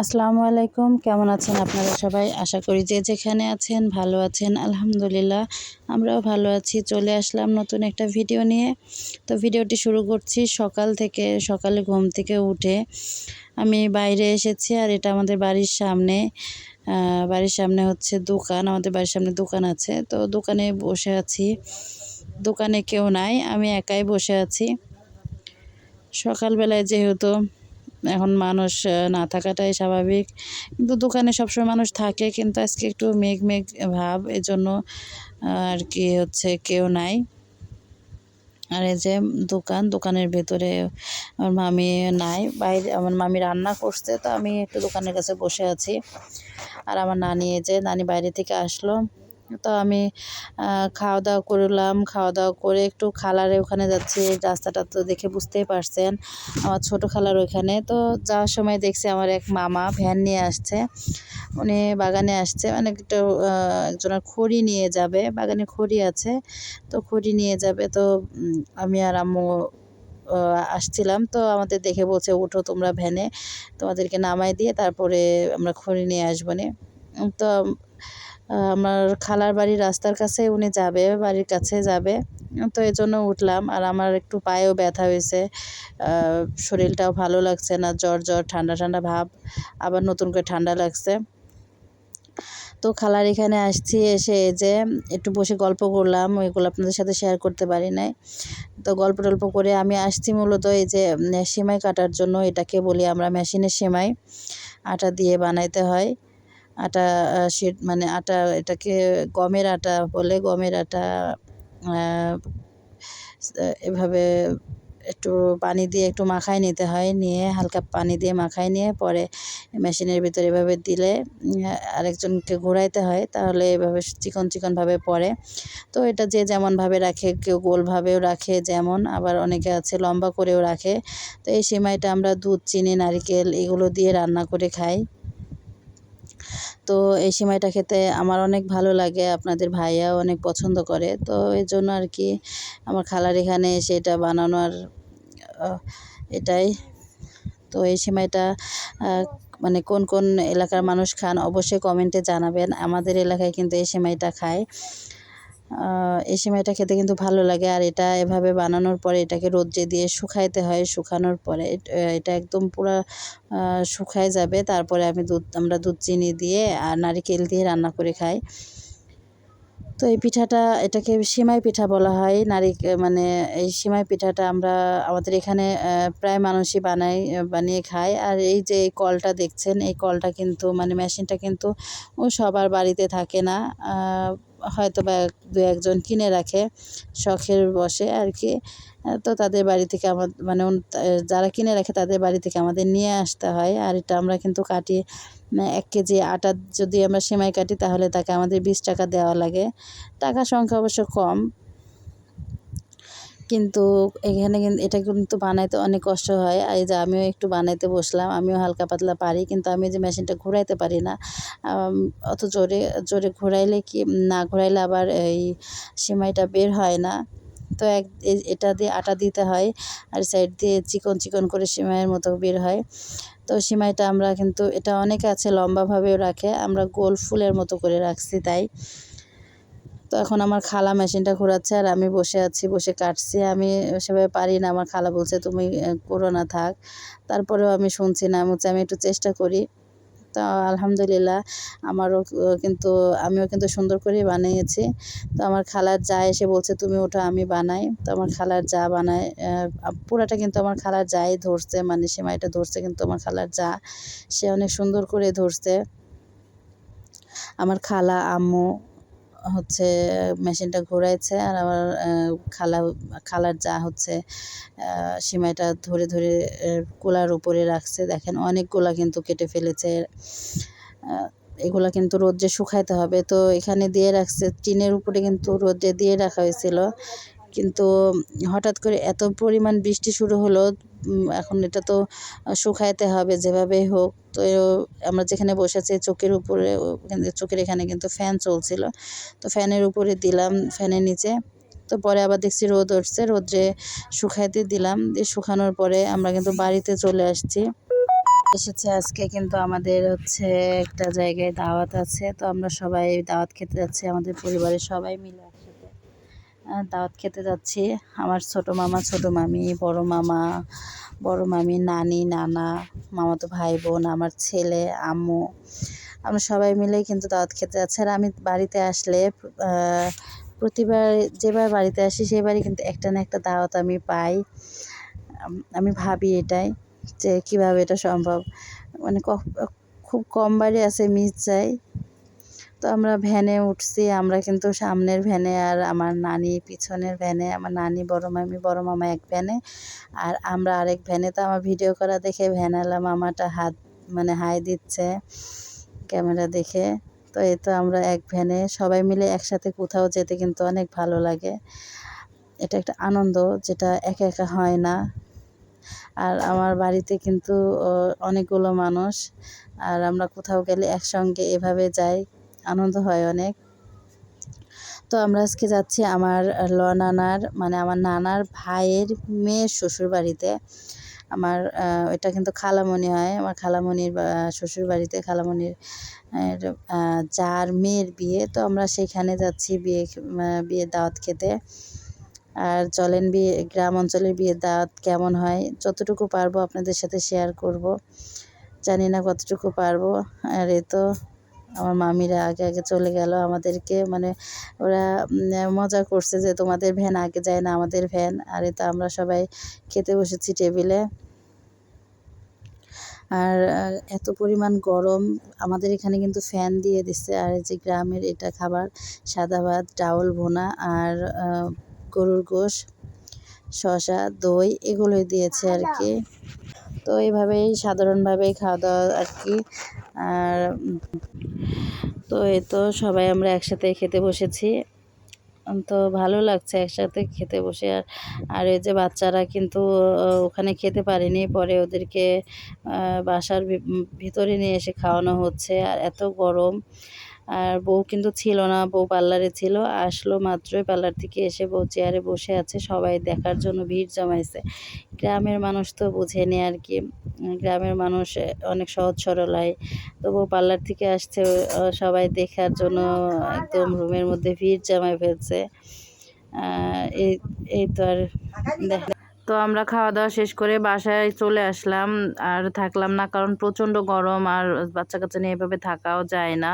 আসসালামু আলাইকুম, কেমন আছেন আপনারা সবাই? আশা করি যে যেখানে আছেন ভালো আছেন, আলহামদুলিল্লাহ। আমরাও ভালো আছি, চলে আসলাম নতুন একটা ভিডিও নিয়ে। তো ভিডিওটি শুরু করছি সকাল থেকে, সকালে ঘুম থেকে উঠে। আমি বাইরে এসেছি আর এটা আমাদের বাড়ির সামনে। বাড়ির সামনে হচ্ছে দোকান, আমাদের বাড়ির সামনে দোকান আছে। তো দোকানে বসে আছি। দোকানে কেউ নাই, আমি একাই বসে আছি। সকালবেলায় যেহেতু এখন মানুষ না থাকাটাই স্বাভাবিক। কিন্তু দোকানে সবসময় মানুষ থাকে, কিন্তু আজকে একটু মেঘ মেঘ ভাব, এজন্য আর কি হচ্ছে কেউ নাই। আর এই যে দোকান, দোকানের ভেতরে আমার মামি নাই, বাইরে আমার মামি রান্না করছে, তো আমি একটু দোকানের কাছে বসে আছি। আর আমার নানি এই যে, নানি বাইরে থেকে আসলো। তো আমি খাওয়া দাওয়া করলাম। খাওয়া দাওয়া করে একটু খালারে ওখানে যাচ্ছি। রাস্তাটা তো দেখে বুঝতেই পারছেন, আমার ছোট খালার ওইখানে। তো যাওয়ার সময় দেখছি আমার এক মামা ভ্যান নিয়ে আসছে। উনি বাগানে আসছে। মানে একটু একজনের খড়ি নিয়ে যাবে। বাগানে খড়ি আছে। তো খড়ি নিয়ে যাবে। তো আমি আর আম্মু আসছিলাম। তো আমাদের দেখে বলছে উঠো তোমরা ভ্যানে। তোমাদেরকে নামাই দিয়ে তারপরে আমরা খড়ি নিয়ে আসব। নে তো আমার খালার বাড়ির রাস্তার কাছে, উনি যাবে, বাড়ির কাছে যাবে। তো এই জন্য উঠলাম আর আমার একটু পায়েও ব্যথা হয়েছে। শরীরটাও ভালো লাগছে না, জ্বর জ্বর, ঠান্ডা ঠান্ডা ভাব, আবার নতুন করে ঠান্ডা লাগছে। তো খালার এখানে আসছি, এসে যে একটু বসে গল্প করলাম ওইগুলো আপনাদের সাথে শেয়ার করতে পারি নাই। তো গল্প টল্প করে আমি আসছি মূলত এই যে সেমাই কাটার জন্য, এটাকে বলি আমরা মেশিনের সেমাই। আটা দিয়ে বানাইতে হয়। আটা সে মানে আটা এটাকে গমের আটা বলে, গমের আটা এভাবে একটু পানি দিয়ে একটু মাখায় নিতে হয়, নিয়ে হালকা পানি দিয়ে মাখায় নিয়ে পরে মেশিনের ভিতরে এভাবে দিলে আরেকজনকে ঘোরাইতে হয়, তাহলে এভাবে চিকন চিকনভাবে পড়ে তো এটা যে যেমনভাবে রাখে, কেউ গোলভাবেও রাখে যেমন, আবার অনেকে আছে লম্বা করেও রাখে। তো এই সিমাইটা আমরা দুধ, চিনি, নারিকেল এগুলো দিয়ে রান্না করে খাই। তো এই সিমাইটা খেতে আমার অনেক ভালো লাগে, আপনাদের ভাইয়াও অনেক পছন্দ করে। তো এই জন্য আর কি আমার খালার এখানে এসে এটা বানানোর এটাই। তো এই সিমাইটা মানে কোন কোন এলাকার মানুষ খান অবশ্যই কমেন্টে জানাবেন। আমাদের এলাকায় কিন্তু এই সিমাইটা খায়। এই সিমাইটা খেতে কিন্তু ভালো লাগে। আর এটা এভাবে বানানোর পরে এটাকে রোদ্রে দিয়ে শুকাইতে হয়, শুকানোর পরে এটা একদম পুরো শুকায় যাবে। তারপরে আমি দুধ, আমরা দুধ চিনি দিয়ে আর নারিকেল দিয়ে রান্না করে খাই। তো এই পিঠাটা, এটাকে সিমাই পিঠা বলা হয়। নারী মানে এই সিমাই পিঠাটা আমরা, আমাদের এখানে প্রায় মানুষই বানাই, বানিয়ে খায়। আর এই যে এই কলটা দেখছেন, এই কলটা কিন্তু মানে মেশিনটা কিন্তু সবার বাড়িতে থাকে না। হয়তো বা দু একজন কিনে রাখে শখের বসে আর কি। তো তাদের বাড়ি থেকে আমার মানে যারা কিনে রাখে তাদের বাড়ি থেকে আমাদের নিয়ে আসতে হয়। আর এটা আমরা কিন্তু কাটি এক কেজি আটা যদি আমরা সেমাই কাটি তাহলে তাকে আমাদের বিশ টাকা দেওয়া লাগে। টাকা সংখ্যা অবশ্য কম। কিন্তু এখানে কিন্তু এটা কিন্তু বানাইতে অনেক কষ্ট হয়। এই যে আমিও একটু বানাইতে বসলাম, আমিও হালকা পাতলা পারি, কিন্তু আমি যে মেশিনটা ঘোরাইতে পারি না অত জোরে জোরে ঘোরাইলে কি, না ঘোরাইলে আবার এই সেমাইটা বের হয় না। তো এক এটা দিয়ে আটা দিতে হয়, আর সাইড দিয়ে চিকন চিকন করে সিমাইয়ের মতো বের হয়। তো সিমাইটা আমরা কিন্তু, এটা অনেকে আছে লম্বাভাবেও রাখে, আমরা গোল ফুলের মতো করে রাখছি তাই। তো এখন আমার খালা মেশিনটা ঘোরাচ্ছে আর আমি বসে আছি, বসে কাটছি। আমি সেভাবে পারি না, আমার খালা বলছে, তুমি করো না, থাক। তারপরেও আমি শুনছি না হচ্ছে আমি একটু চেষ্টা করি। তো আলহামদুলিল্লাহ, আমারও কিন্তু, আমিও কিন্তু সুন্দর করেই বানিয়েছি। তো আমার খালার যা এসে বলছে, তুমি ওটা আমি বানাই। তো আমার খালার যা বানায় পুরাটা কিন্তু আমার খালার যাই ধরছে মানে সেমাইটা ধরছে, কিন্তু আমার খালার যা, সে অনেক সুন্দর করে ধরছে। আমার খালা, আম্মু হচ্ছে মেশিনটা ঘোরাইছে আর আমার খালা, খালার যা হচ্ছে সিমাইটা ধরে ধরে কোলার উপরে রাখছে। দেখেন অনেকগুলা কিন্তু কেটে ফেলেছে। এগুলা কিন্তু রোদ্রে শুকাইতে হবে। তো এখানে দিয়ে রাখছে, টিনের উপরে কিন্তু রোদ্রে দিয়ে রাখা হয়েছিল। কিন্তু হঠাৎ করে এত পরিমাণ বৃষ্টি শুরু হলো এখন এটা তো শুকাইতে হবে যেভাবেই হোক। তো আমরা যেখানে বসেছি চোখের উপরে চোখের এখানে কিন্তু ফ্যান চলছিল। তো ফ্যানের উপরে দিলাম ফ্যানের নিচে। তো পরে আবার দেখছি রোদ উঠছে রোদ্রে শুকাইতে দিলাম। দিয়ে শুকানোর পরে আমরা কিন্তু বাড়িতে চলে আসছি। এসেছে আজকে কিন্তু আমাদের হচ্ছে একটা জায়গায় দাওয়াত আছে। তো আমরা সবাই দাওয়াত খেতে যাচ্ছি, আমাদের পরিবারের সবাই মিলে। দাওয়াত খেতে যাচ্ছি। আমার ছোট মামা, ছোট মামি, বড় মামা, বড় মামি, নানি, নানা, মামাতো ভাই, বোন, আমার ছেলে, আম্মু। আমরা সবাই মিলেই কিন্তু দাওয়াত খেতে যাচ্ছি। আর আমি বাড়িতে আসলে প্রতিবার যেবার বাড়িতে আসি, সেবারই কিন্তু একটা না একটা দাওয়াত আমি পাই। আমি ভাবি এটাই যে কীভাবে এটা সম্ভব। মানে খুব কম বাড়ি আছে মিস যায় তো আমরা ভ্যানে উঠছি, আমরা কিন্তু সামনের ভ্যানে আর আমার নানি পিছনের ভ্যানে, আমার নানি বড় মামি, বড় মামা এক ভ্যানে। আর আমরা আরেক ভ্যানে, তো আমার ভিডিও করা দেখে ভ্যানালা মামাটা হাত মানে হাই দিচ্ছে ক্যামেরা দেখে। তো এই তো আমরা এক ভ্যানে, সবাই মিলে একসাথে কোথাও যেতে কিন্তু অনেক ভালো লাগে। এটা একটা আনন্দ যেটা একা একা হয় না। আর আমার বাড়িতে কিন্তু অনেকগুলো মানুষ। আর আমরা কোথাও গেলে একসঙ্গে এভাবে যাই। আনন্দ হয় অনেক। তো আমরা আজকে যাচ্ছি আমার ল নানার মানে আমার নানার ভাইয়ের মেয়ের শ্বশুর বাড়িতে আমার এটা কিন্তু খালামণি হয়। আমার খালামণির শ্বশুর বাড়িতে খালামণির যার মেয়ের বিয়ে। তো আমরা সেখানে যাচ্ছি বিয়ে বিয়ের দাওয়াত খেতে। আর চলেন বিয়ে, গ্রাম অঞ্চলের বিয়ের দাওয়াত কেমন হয়? যতটুকু পারব আপনাদের সাথে শেয়ার করব। জানি না কতটুকু পারব। আর এ তো আমার মামিরা আগে আগে চলে গেল। আমাদেরকে মানে ওরা মজা করছে যে তোমাদের ভ্যান আগে যায় না আমাদের ভ্যান। আর এ তো আমরা সবাই খেতে বসেছি টেবিলে। আর এত পরিমাণ গরম। আমাদের এখানে কিন্তু ফ্যান দিয়ে দিচ্ছে আর যে গ্রামের এটা খাবার, সাদা ভাত, ডাউল, ভুনা আর গরুর গোশ, শসা, দই এগুলোই দিয়েছে আর কি। তো এইভাবেই সাধারণভাবেই খাওয়া দাওয়া আর কি। আর তো এ তো সবাই আমরা একসাথে খেতে বসেছি। তো ভালো লাগছে একসাথে খেতে বসে। আর আর এই যে বাচ্চারা কিন্তু ওখানে খেতে পারেনি। পরে ওদেরকে বাসার ভিতরে নিয়ে এসে খাওয়ানো হচ্ছে। আর এত গরম। আর বউ কিন্তু ছিল না, বউ পার্লারে ছিল, আসলো মাত্রই পার্লার থেকে এসে বউ চেয়ারে বসে আছে, সবাই দেখার জন্য ভিড় জমাইছে। গ্রামের মানুষ তো বুঝেনি আর কি, গ্রামের মানুষ অনেক সহজ সরল হয় তো বউ পার্লার থেকে আসছে, সবাই দেখার জন্য একদম রুমের মধ্যে ভিড় জমায় ফেলছে এই এই তো আর তো আমরা খাওয়া দাওয়া শেষ করে বাসায় চলে আসলাম, আর থাকলাম না কারণ প্রচণ্ড গরম, আর বাচ্চা কাচ্চা নিয়ে এভাবে থাকাও যায় না।